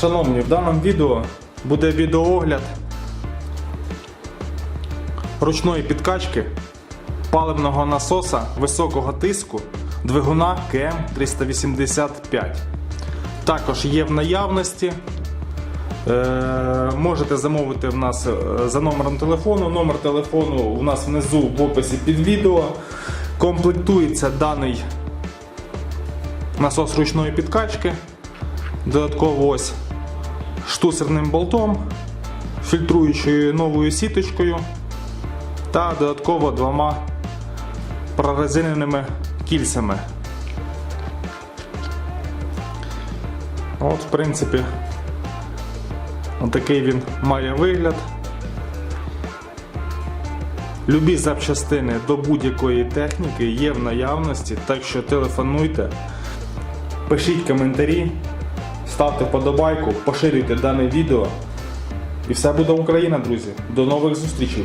Шановні, в даному відео буде відеоогляд ручної підкачки паливного насоса високого тиску двигуна КМ385. Також є в наявності. Е, можете замовити в нас е, за номером телефону. Номер телефону у нас внизу в описі під відео. Комплектується даний насос ручної підкачки. Додатково ось штуцерним болтом, фільтруючою новою сіточкою та додатково двома прорезиненими кільцями. От, в принципі, отакий він має вигляд. Любі запчастини до будь-якої техніки є в наявності, так що телефонуйте, пишіть коментарі, ставте вподобайку, поширюйте дане відео. І все буде Україна, друзі. До нових зустрічей!